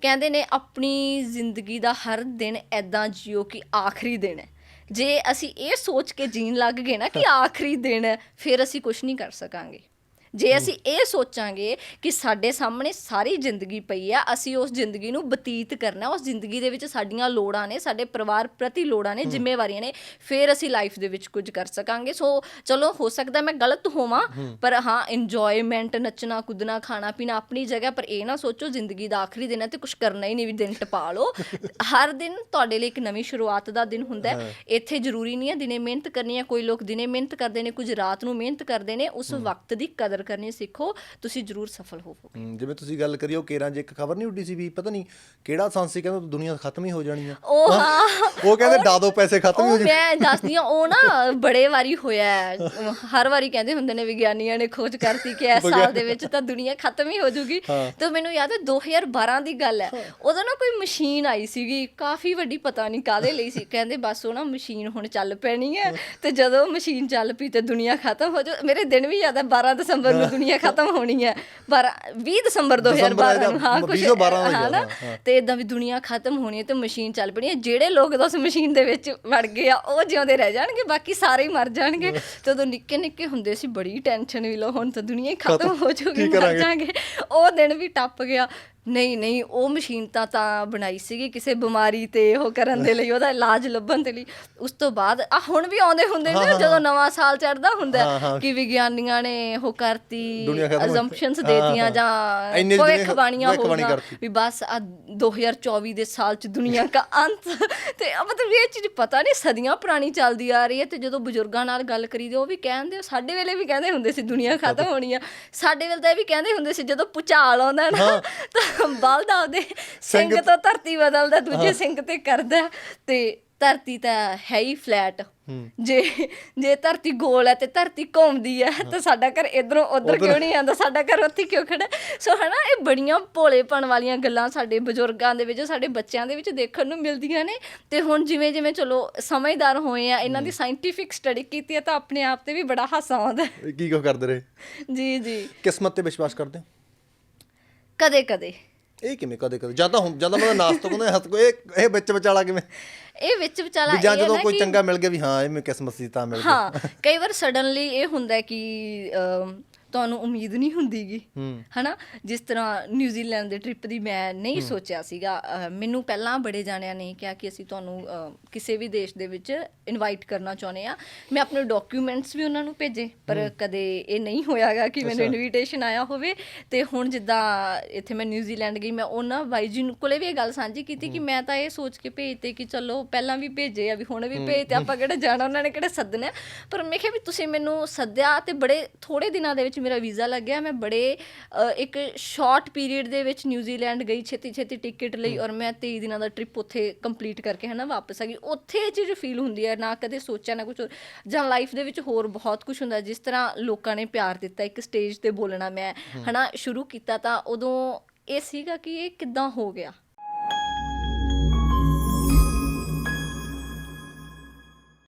ਕਹਿੰਦੇ ਨੇ ਆਪਣੀ ਜ਼ਿੰਦਗੀ ਦਾ ਹਰ ਦਿਨ ਐਦਾਂ ਜਿਓ ਕਿ ਆਖਰੀ ਦਿਨ ਹੈ। ਜੇ ਅਸੀਂ ਇਹ ਸੋਚ ਕੇ ਜੀਣ ਲੱਗ ਗਏ ਨਾ ਕਿ ਆਖਰੀ ਦਿਨ ਹੈ ਫਿਰ ਅਸੀਂ ਕੁਝ ਨਹੀਂ ਕਰ ਸਕਾਂਗੇ। ਜੇ ਅਸੀਂ ਇਹ ਸੋਚਾਂਗੇ ਕਿ ਸਾਡੇ ਸਾਹਮਣੇ ਸਾਰੀ ਜ਼ਿੰਦਗੀ ਪਈ ਆ ਅਸੀਂ ਉਸ ਜ਼ਿੰਦਗੀ ਨੂੰ ਬਤੀਤ ਕਰਨਾ ਉਸ ਜ਼ਿੰਦਗੀ ਦੇ ਵਿੱਚ ਸਾਡੀਆਂ ਲੋੜਾਂ ਨੇ ਸਾਡੇ ਪਰਿਵਾਰ ਪ੍ਰਤੀ ਲੋੜਾਂ ਨੇ ਜ਼ਿੰਮੇਵਾਰੀਆਂ ਨੇ ਫਿਰ ਅਸੀਂ ਲਾਈਫ ਦੇ ਵਿੱਚ ਕੁਝ ਕਰ ਸਕਾਂਗੇ। ਸੋ ਚਲੋ ਹੋ ਸਕਦਾ ਮੈਂ ਗਲਤ ਹੋਵਾਂ ਪਰ ਹਾਂ ਇੰਜੋਇਮੈਂਟ ਨੱਚਣਾ ਕੁੱਦਣਾ ਖਾਣਾ ਪੀਣਾ ਆਪਣੀ ਜਗ੍ਹਾ ਪਰ ਇਹ ਨਾ ਸੋਚੋ ਜ਼ਿੰਦਗੀ ਦਾ ਆਖਰੀ ਦਿਨ ਹੈ ਤੇ ਕੁਝ ਕਰਨਾ ਹੀ ਨਹੀਂ ਵੀ ਦਿਨ ਟਪਾ ਲਓ। ਹਰ ਦਿਨ ਤੁਹਾਡੇ ਲਈ ਇੱਕ ਨਵੀਂ ਸ਼ੁਰੂਆਤ ਦਾ ਦਿਨ ਹੁੰਦਾ ਹੈ। ਇੱਥੇ ਜ਼ਰੂਰੀ ਨਹੀਂ ਹੈ ਦਿਨੇ ਮਿਹਨਤ ਕਰਨੀ ਹੈ ਕੋਈ ਲੋਕ ਦਿਨੇ ਮਿਹਨਤ ਕਰਦੇ ਨੇ ਕੁਝ ਰਾਤ ਨੂੰ ਮਿਹਨਤ ਕਰਦੇ ਨੇ ਉਸ ਵਕਤ ਦੀ ਕਦਰ ਕਰਨੀ ਸਿੱਖੋ ਤੁਸੀਂ ਜ਼ਰੂਰ ਸਫਲ ਹੋਵੋਗੇ। ਜਿਵੇਂ ਤੁਸੀਂ ਗੱਲ ਕਰੀ ਉਹ ਕੇਰਾਂ 'ਚ ਇੱਕ ਖਬਰ ਨਹੀਂ ਉੱਡੀ ਸੀ ਵੀ ਪਤਾ ਨਹੀਂ ਕਿਹੜਾ ਸੰਸੀ ਕਹਿੰਦਾ ਦੁਨੀਆ ਖਤਮ ਹੀ ਹੋ ਜਾਣੀ ਆ। ਉਹ ਹਾਂ ਉਹ ਕਹਿੰਦੇ ਦਾਦੋ ਪੈਸੇ ਖਤਮ ਹੀ ਜਾਣੇ। ਮੈਂ ਦੱਸਦੀ ਹਾਂ ਉਹ ਨਾ ਬੜੇ ਵਾਰੀ ਹੋਇਆ ਹੈ। ਹਰ ਵਾਰੀ ਕਹਿੰਦੇ ਹੁੰਦੇ ਨੇ ਵਿਗਿਆਨੀਆਂ ਨੇ ਖੋਜ ਕਰਤੀ ਕਿ ਇਸ ਸਾਲ ਦੇ ਵਿੱਚ ਤਾਂ ਦੁਨੀਆ ਖਤਮ ਹੀ ਹੋ ਜੂਗੀ ਤੇ ਮੈਨੂੰ ਯਾਦ ਹੈ 2012 ਦੀ ਗੱਲ ਹੈ। ਉਦੋਂ ਨਾ ਕੋਈ ਮਸ਼ੀਨ ਆਈ ਸੀਗੀ ਕਾਫੀ ਵੱਡੀ ਪਤਾ ਨਹੀਂ ਕਾਦੇ ਲਈ ਸੀ। ਕਹਿੰਦੇ ਬਸ ਉਹ ਨਾ ਮਸ਼ੀਨ ਹੁਣ ਚੱਲ ਪੈਣੀ ਹੈ ਤੇ ਜਦੋਂ ਮਸ਼ੀਨ ਚੱਲ ਪਈ ਤੇ ਦੁਨੀਆ ਖਤਮ ਹੋ ਜਾ ਮੇਰੇ ਦਿਨ ਵੀ ਯਾਦ ਹੈ 12 ਦਸੰਬਰ ਨੂੰ ਦੁਨੀਆ ਖਤਮ ਹੋਣੀ ਹੈ 12 20 ਦਸੰਬਰ 2012 ਨੂੰ ਹਾਂ ਕੁਝ 2012 ਦਾ ਹੀ ਨਾ। ਤੇ ਇਦਾਂ ਵੀ ਦੁਨੀਆ ਖਤਮ ਹੋਣੀ ਹੈ ਤੇ ਮਸ਼ੀਨ ਚੱਲ ਪਣੀ ਹੈ ਜਿਹੜੇ ਲੋਕ ਤਾਂ ਉਸ ਮਸ਼ੀਨ ਦੇ ਵਿੱਚ ਵੜ ਗਏ ਆ ਉਹ ਜਿਉਂਦੇ ਰਹਿ ਜਾਣਗੇ ਬਾਕੀ ਸਾਰੇ ਹੀ ਮਰ ਜਾਣਗੇ ਉਦੋਂ ਨਿੱਕੇ ਨਿੱਕੇ ਹੁੰਦੇ ਸੀ ਬੜੀ ਟੈਨਸ਼ਨ ਵੀ ਲੋ ਹੁਣ ਤਾਂ ਦੁਨੀਆ ਹੀ ਖਤਮ ਹੋ ਜਾਊਗੀ ਕੀ ਮਰ? ਜਾਾਂਗੇ ਉਹ ਦਿਨ ਵੀ ਟੱਪ ਗਿਆ ਨਹੀਂ ਨਹੀਂ ਉਹ ਮਸ਼ੀਨ ਤਾਂ ਤਾਂ ਬਣਾਈ ਸੀਗੀ ਕਿਸੇ ਬਿਮਾਰੀ ਤੇ ਉਹ ਕਰਨ ਦੇ ਲਈ ਉਹਦਾ ਇਲਾਜ ਲੱਭਣ ਦੇ ਲਈ ਉਸ ਤੋਂ ਬਾਅਦ ਆ ਹੁਣ ਵੀ ਆਉਂਦੇ ਹੁੰਦੇ ਨੇ ਜਦੋਂ ਨਵਾਂ ਸਾਲ ਚੜਦਾ ਹੁੰਦਾ ਕਿ ਵਿਗਿਆਨੀਆਂ ਨੇ ਉਹ ਕਰਤੀ ਹਾਂ, ਦੇਤੀਆਂ। ਜਾਂ ਭਵਿੱਖਬਾਣੀਆਂ ਕਰਤੀ। ਵੀ ਬਸ ਆ 2024 ਦੇ ਸਾਲ ਚ ਦੁਨੀਆ ਦਾ ਅੰਤ। ਤੇ ਮਤਲਬ ਇਹ ਚੀਜ਼ ਪਤਾ ਨਹੀਂ ਸਦੀਆਂ ਪੁਰਾਣੀ ਚੱਲਦੀ ਆ ਰਹੀ ਹੈ ਤੇ ਜਦੋਂ ਬਜ਼ੁਰਗਾਂ ਨਾਲ ਗੱਲ ਕਰੀਦੀ ਉਹ ਵੀ ਕਹਿੰਦੇ ਸਾਡੇ ਵੇਲੇ ਵੀ ਕਹਿੰਦੇ ਹੁੰਦੇ ਸੀ ਦੁਨੀਆ ਖਤਮ ਹੋਣੀ ਆ। ਸਾਡੇ ਵੇਲੇ ਤਾਂ ਇਹ ਵੀ ਕਹਿੰਦੇ ਹੁੰਦੇ ਸੀ ਜਦੋਂ ਪੁਚਾਲ ਆਉਂਦਾ ਨਾ ਤਾਂ ਬਲਦ ਆਪਦੇ ਸਿੰਘ ਤੋਂ ਧਰਤੀ ਬਦਲਦਾ ਦੂਜੇ ਸਿੰਘ ਤੇ ਕਰਦਾ। ਤੇ ਧਰਤੀ ਤਾਂ ਹੈ ਹੀ ਫਲੈਟ ਜੇ ਜੇ ਧਰਤੀ ਗੋਲ ਹੈ ਤੇ ਧਰਤੀ ਘੁੰਮਦੀ ਹੈ ਤਾਂ ਸਾਡਾ ਘਰ ਇਧਰੋਂ ਉਧਰ ਕਿਉਂ ਨਹੀਂ ਆਉਂਦਾ? ਸਾਡਾ ਘਰ ਉੱਥੇ ਕਿਉਂ ਖੜਾ? ਸੋ ਹਨਾ ਇਹ ਬੜੀਆਂ ਭੋਲੇਪਣ ਵਾਲੀਆਂ ਗੱਲਾਂ ਸਾਡੇ ਬਜ਼ੁਰਗਾਂ ਦੇ ਵਿੱਚ ਸਾਡੇ ਬੱਚਿਆਂ ਦੇ ਵਿੱਚ ਦੇਖਣ ਨੂੰ ਮਿਲਦੀਆਂ ਨੇ। ਤੇ ਹੁਣ ਜਿਵੇਂ ਜਿਵੇਂ ਚਲੋ ਸਮਝਦਾਰ ਹੋਏ ਆ ਇਹਨਾਂ ਦੀ ਸਾਇੰਟੀਫਿਕ ਸਟੱਡੀ ਕੀਤੀ ਹੈ ਤਾਂ ਆਪਣੇ ਆਪ ਤੇ ਵੀ ਬੜਾ ਹਾਸਾ ਆਉਂਦਾ। ਕੀ ਕੁਛ ਕਰਦੇ ਰਹੇ? ਜੀ ਜੀ। ਕਿਸਮਤ ਤੇ ਵਿਸ਼ਵਾਸ ਕਰਦੇ ਕਦੇ ਕਦੇ ਇਹ ਕਿਵੇਂ ਕਦੇ ਕਦੇ? ਜਾਂ ਤਾਂ ਹੁਣ ਜਾਂ ਤਾਂ ਮੈਂ ਨਾਸ ਤੋਂ ਕਹਿੰਦਾ ਹੱਥ ਕੋ ਇਹ ਇਹ ਵਿੱਚ ਵਿਚਾਲਾ ਕਿਵੇਂ? ਇਹ ਵਿੱਚ ਵਿਚਾਲਾ ਜਾਂ ਇਹ ਜਦੋਂ ਕੋਈ ਚੰਗਾ ਮਿਲ ਗਿਆ ਵੀ ਹਾਂ ਇਹ ਮੈਨੂੰ ਕਿਸਮਤ ਸੀ ਤਾਂ ਮਿਲ ਗਿਆ। ਹਾਂ ਕਈ ਵਾਰ ਸਡਨਲੀ ਇਹ ਹੁੰਦਾ ਕਿ ਤੁਹਾਨੂੰ ਉਮੀਦ ਨਹੀਂ ਹੁੰਦੀਗੀ। ਹਨਾ? ਜਿਸ ਤਰ੍ਹਾਂ ਨਿਊਜ਼ੀਲੈਂਡ ਦੇ ਟ੍ਰਿਪ ਦੀ ਮੈਂ ਨਹੀਂ ਸੋਚਿਆ ਸੀਗਾ। ਮੈਨੂੰ ਪਹਿਲਾਂ ਬੜੇ ਜਾਣਿਆਂ ਨੇ ਕਿਹਾ ਕਿ ਅਸੀਂ ਤੁਹਾਨੂੰ ਕਿਸੇ ਵੀ ਦੇਸ਼ ਦੇ ਵਿੱਚ ਇਨਵਾਈਟ ਕਰਨਾ ਚਾਹੁੰਦੇ ਆ ਮੈਂ ਆਪਣੇ ਡਾਕੂਮੈਂਟਸ ਵੀ ਉਹਨਾਂ ਨੂੰ ਭੇਜੇ ਪਰ ਕਦੇ ਇਹ ਨਹੀਂ ਹੋਇਆਗਾ ਕਿ ਮੈਨੂੰ ਇਨਵੀਟੇਸ਼ਨ ਆਇਆ ਹੋਵੇ। ਤੇ ਹੁਣ ਜਿੱਦਾਂ ਇੱਥੇ ਮੈਂ ਨਿਊਜ਼ੀਲੈਂਡ ਗਈ ਮੈਂ ਉਹਨਾਂ ਬਾਈ ਜੀ ਨੂੰ ਕੋਲੇ ਵੀ ਇਹ ਗੱਲ ਸਾਂਝੀ ਕੀਤੀ ਕਿ ਮੈਂ ਤਾਂ ਇਹ ਸੋਚ ਕੇ ਭੇਜਤੇ ਕਿ ਚਲੋ ਪਹਿਲਾਂ ਵੀ ਭੇਜੇ ਆ ਵੀ ਹੁਣ ਵੀ ਭੇਜਤੇ ਆਪਾਂ ਕਿਹੜਾ ਜਾਣਾ ਉਹਨਾਂ ਨੇ ਕਿਹੜਾ ਸੱਦਣਾ। ਪਰ ਮੈਂ ਕਿਹਾ ਵੀ ਤੁਸੀਂ ਮੈਨੂੰ ਸੱਦਿਆ ਤੇ ਬੜੇ ਥੋੜੇ ਦਿਨਾਂ ਦੇ ਵਿੱਚ ਮੇਰਾ ਵੀਜ਼ਾ ਲੱਗਿਆ ਮੈਂ ਬੜੇ ਇੱਕ ਸ਼ਾਰਟ ਪੀਰੀਅਡ ਦੇ ਵਿੱਚ ਨਿਊਜ਼ੀਲੈਂਡ ਗਈ ਛੇਤੀ ਛੇਤੀ ਟਿਕਟ ਲਈ ਔਰ ਮੈਂ 23 ਦਿਨਾਂ ਦਾ ਟ੍ਰਿਪ ਉੱਥੇ ਕੰਪਲੀਟ ਕਰਕੇ ਹਨਾ ਵਾਪਸ ਆ ਗਈ। ਉੱਥੇ ਇਹ ਚੀਜ਼ ਫੀਲ ਹੁੰਦੀ ਹੈ ਨਾ ਕਦੇ ਸੋਚਿਆ ਨਾ ਕੁਝ ਜਾਂ ਲਾਈਫ ਦੇ ਵਿੱਚ ਹੋਰ ਬਹੁਤ ਕੁਝ ਹੁੰਦਾ ਜਿਸ ਤਰ੍ਹਾਂ ਲੋਕਾਂ ਨੇ ਪਿਆਰ ਦਿੱਤਾ ਇੱਕ ਸਟੇਜ ਤੇ ਬੋਲਣਾ ਮੈਂ ਹਨਾ ਸ਼ੁਰੂ ਕੀਤਾ ਤਾਂ ਉਦੋਂ ਇਹ ਸੀਗਾ ਕਿ ਇਹ ਕਿੱਦਾਂ ਹੋ ਗਿਆ?